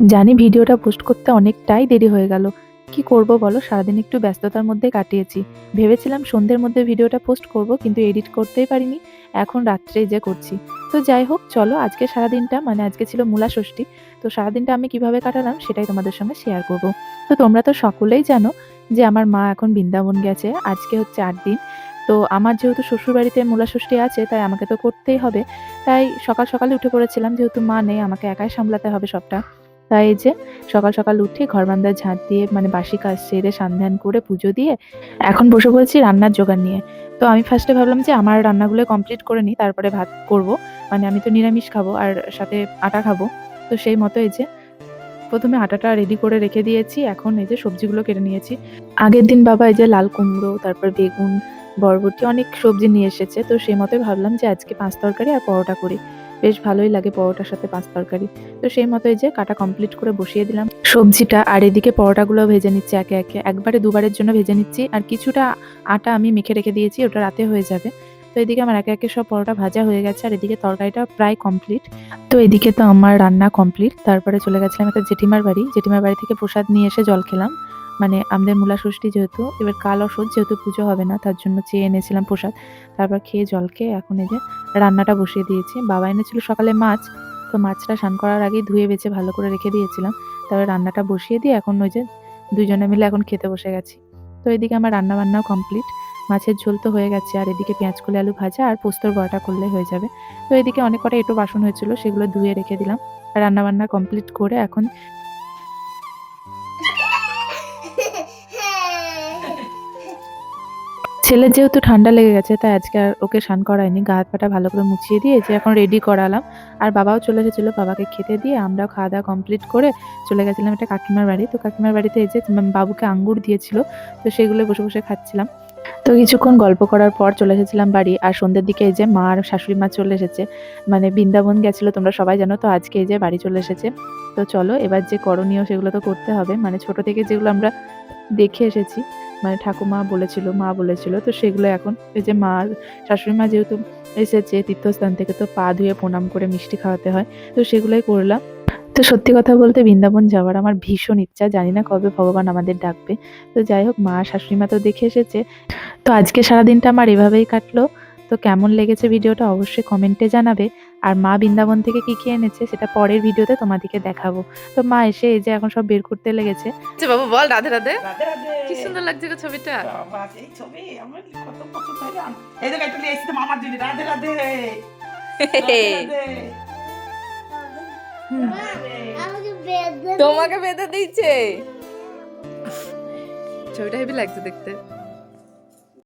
জানি ভিডিওটা পোস্ট করতে অনেকটাই দেরি হয়ে গেল। কি করব বলো? সারাদিন একটু ব্যস্ততার মধ্যে কাটিয়েছি। ভেবেছিলাম সন্ধ্যের মধ্যে ভিডিওটা পোস্ট করব, কিন্তু এডিট করতেই পারিনি। এখন রাত্রেই যে করছি। তো যাই হোক, চলো আজকে সারাদিনটা মানে আজকে ছিল মূলা ষষ্ঠী। তো সারাদিনটা আমি কীভাবে কাটালাম সেটাই তোমাদের সঙ্গে শেয়ার করব। তো তোমরা তো সকলেই জানো যে আমার মা এখন বৃন্দাবন গেছে, আজকে হচ্ছে আট দিন। তো আমার যেহেতু শ্বশুরবাড়িতে মূলা ষষ্ঠী আছে, তাই আমাকে তো করতেই হবে। তাই সকাল সকালে উঠে পড়েছিলাম, যেহেতু মা নেই, আমাকে একাই সামলাতে হবে সবটা। তাই যে সকাল সকাল উঠে ঘর বান্দার ঝাঁট দিয়ে মানে বাসি কাজ সেরে সান্ধ্যান করে পুজো দিয়ে এখন বসে বলছি রান্নার জোগাড় নিয়ে। তো আমি ফার্স্টে ভাবলাম যে আমার রান্নাগুলো কমপ্লিট করে নিই, তারপরে ভাত করব। মানে আমি তো নিরামিষ খাব আর সাথে আটা খাব। তো সেই মতো এই যে প্রথমে আটাটা রেডি করে রেখে দিয়েছি, এখন এই যে সবজিগুলো কেটে নিয়েছি। আগের দিন বাবা এই যে লাল কুমড়ো, তারপর বেগুন, বরবটি অনেক সবজি নিয়ে এসেছে। তো সেই মতোই ভাবলাম যে আজকে পাঁচ তরকারি আর পরোটা করি। বেশ ভালোই লাগে পরোটার সাথে পাঁচ তরকারি। তো সেই মতোই যে কাটা কমপ্লিট করে বসিয়ে দিলাম। সবজিটা আর এদিকে পরোটাগুলো ভেজে নিচ্ছি একে একে। একবারে দুবারের জন্য ভেজে নিচ্ছি। আর কিছুটা আটা আমি মেখে রেখে দিয়েছি, ওটা রাতে হয়ে যাবে। এদিকে আমার একে একে সব পরোটা ভাজা হয়ে গেছে, আর এদিকে তরকারিটা প্রায় কমপ্লিট তো এদিকে তো আমার রান্না কমপ্লিট তারপরে চলে গেছিলাম একটা জেঠিমার বাড়ি। জেঠিমার বাড়ি থেকে প্রসাদ নিয়ে এসে জল খেলাম। মানে আমাদের মূলা ষষ্ঠী যেহেতু, এবার কাল অসৎ যেহেতু পুজো হবে না, তার জন্য চেয়ে এনেছিলাম প্রসাদ। তারপর খেয়ে জল খেয়ে এখন এই যে রান্নাটা বসিয়ে দিয়েছি। বাবা এনেছিল সকালে মাছ, তো মাছটা স্নান করার আগেই ধুয়ে বেছে ভালো করে রেখে দিয়েছিলাম। তারপরে রান্নাটা বসিয়ে দিয়ে এখন ওই যে দুজনে মিলে এখন খেতে বসে গেছি। তো এদিকে আমার রান্না বান্নাও কমপ্লিট মাছের ঝোল তো হয়ে গেছে, আর এদিকে পেঁয়াজ কলি আলু ভাজা আর পোস্তর বড়াটা করলে হয়ে যাবে। তো এদিকে অনেক কটা এটো বাসন হয়েছিল, সেগুলো ধুয়ে রেখে দিলাম। আর রান্না বান্না কমপ্লিট করে এখন ছেলের যেহেতু ঠান্ডা লেগে গেছে, তাই আজকে আর ওকে স্নান করায়নি। গা হাত পাটা ভালো করে মুছিয়ে দিয়ে যে এখন রেডি করালাম। আর বাবাও চলে এসেছিল বাবাকে খেতে দিয়ে, আমরাও খাওয়া দাওয়া কমপ্লিট করে চলে গেছিলাম একটা কাকিমার বাড়ি। তো কাকিমার বাড়িতে এই যে বাবুকে আঙ্গুর দিয়েছিল, তো সেগুলো বসে বসে খাচ্ছিলাম। তো কিছুক্ষণ গল্প করার পর চলে এসেছিলাম বাড়ি, আর সন্ধ্যের দিকে এই যে মা আর শাশুড়ি মা চলে এসেছে মানে বৃন্দাবন গেছিল তোমরা সবাই জানো, তো আজকে এই যে বাড়ি চলে এসেছে। তো চলো এবার যে করণীয় সেগুলো তো করতে হবে মানে ছোট থেকে যেগুলো আমরা দেখে এসেছি মানে ঠাকুমা বলেছিল, মা বলেছিল, তো সেগুলো এখন এই যে মা শাশুড়ি মা যেহেতু এসেছে, তীর্থস্থান থেকে তো পা ধুয়ে প্রণাম করে মিষ্টি খাওয়াতে হয়, তো সেগুলোই করলাম। তো সত্যি কথা বলতে বৃন্দাবন যাওয়ার আমার ভীষণ ইচ্ছা। জানি না কবে ভগবান আমাদের ডাকবে। তো যাই হোক মা শাশুড়ি মা তো দেখে এসেছে। তো আজকে সারাদিনটা আমার এভাবেই কাটলো। তো কেমন লেগেছে ভিডিওটা অবশ্যই কমেন্টে জানাবে। আর মা বৃন্দাবন থেকে কি কি এনেছে সেটা পরের ভিডিওতে তোমাদেরকে দেখাবো। তো মা এসে এই যে এখন সব বের করতে লেগেছে। আচ্ছা বাবু বল রাধে রাধে। কি সুন্দর লাগছে গো ছবিটা? এই ছবি আমার কত পছন্দ এই জন্য। রাধে রাধে রাধে। তোমাকে বেঁধে দিচ্ছে। ছবিটা হেবি লাগছে দেখতে।